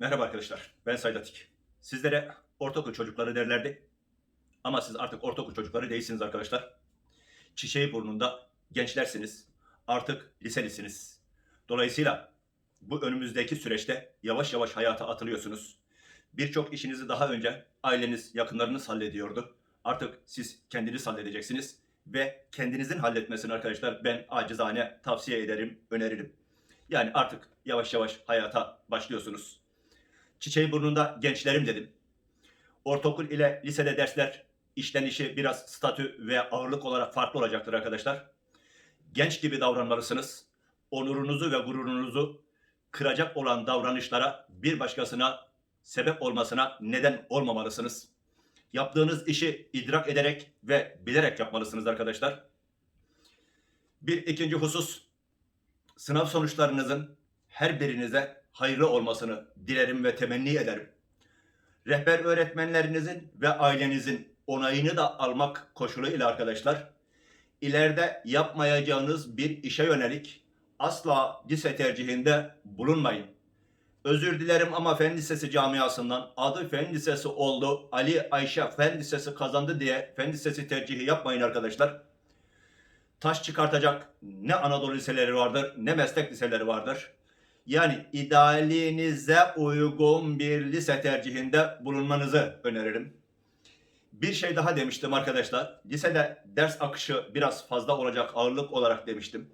Merhaba arkadaşlar, ben Saydatik. Sizlere ortaokul çocukları derlerdi. Ama siz artık ortaokul çocukları değilsiniz arkadaşlar. Çiçeği burnunda gençlersiniz. Artık liselisiniz. Dolayısıyla bu önümüzdeki süreçte yavaş yavaş hayata atılıyorsunuz. Birçok işinizi daha önce aileniz, yakınlarınız hallediyordu. Artık siz kendiniz halledeceksiniz. Ve kendinizin halletmesini arkadaşlar ben acizane tavsiye ederim, öneririm. Yani artık yavaş yavaş hayata başlıyorsunuz. Çiçeği burnunda gençlerim dedim. Ortaokul ile lisede dersler işlenişi biraz statü ve ağırlık olarak farklı olacaktır arkadaşlar. Genç gibi davranmalısınız. Onurunuzu ve gururunuzu kıracak olan davranışlara bir başkasına sebep olmasına neden olmamalısınız. Yaptığınız işi idrak ederek ve bilerek yapmalısınız arkadaşlar. Bir ikinci husus sınav sonuçlarınızın her birinize hayırlı olmasını dilerim ve temenni ederim. Rehber öğretmenlerinizin ve ailenizin onayını da almak koşuluyla arkadaşlar, ileride yapmayacağınız bir işe yönelik asla lise tercihinde bulunmayın. Özür dilerim ama Fen Lisesi camiasından adı Fen Lisesi oldu, Ali Ayşe Fen Lisesi kazandı diye Fen Lisesi tercihi yapmayın arkadaşlar taş çıkartacak ne Anadolu liseleri vardır ne meslek liseleri vardır. Yani idealinize uygun bir lise tercihinde bulunmanızı öneririm. Bir şey daha demiştim arkadaşlar. Lisede ders akışı biraz fazla olacak ağırlık olarak demiştim.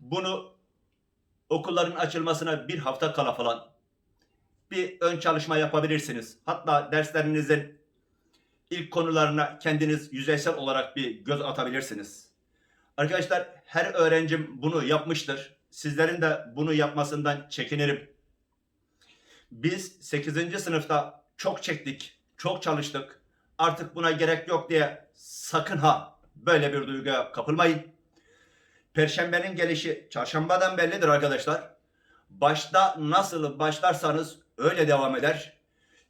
Bunu okulların açılmasına bir hafta kala falan bir ön çalışma yapabilirsiniz. Hatta derslerinizin ilk konularına kendiniz yüzeysel olarak bir göz atabilirsiniz. Arkadaşlar her öğrencim bunu yapmıştır. Sizlerin de bunu yapmasından çekinirim. Biz 8. sınıfta çok çektik, çok çalıştık. Artık buna gerek yok diye sakın ha böyle bir duyguya kapılmayın. Perşembenin gelişi çarşambadan bellidir arkadaşlar. Başta nasıl başlarsanız öyle devam eder.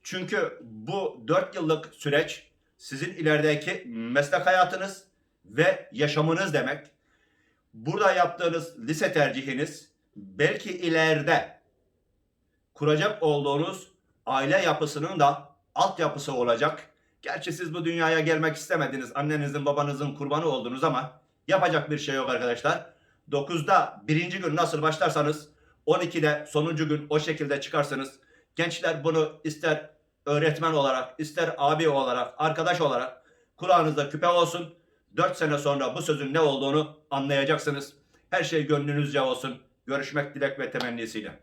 Çünkü bu 4 yıllık süreç sizin ilerideki meslek hayatınız ve yaşamınız demek. Burada yaptığınız lise tercihiniz belki ileride kuracak olduğunuz aile yapısının da altyapısı olacak. Gerçi siz bu dünyaya gelmek istemediniz. Annenizin babanızın kurbanı oldunuz ama yapacak bir şey yok arkadaşlar. 9'da birinci gün nasıl başlarsanız 12'de sonuncu gün o şekilde çıkarsınız. Gençler bunu ister öğretmen olarak, ister abi olarak, arkadaş olarak kulağınızda küpe olsun. 4 sene sonra bu sözün ne olduğunu anlayacaksınız. Her şey gönlünüzce olsun. Görüşmek dilek ve temennisiyle.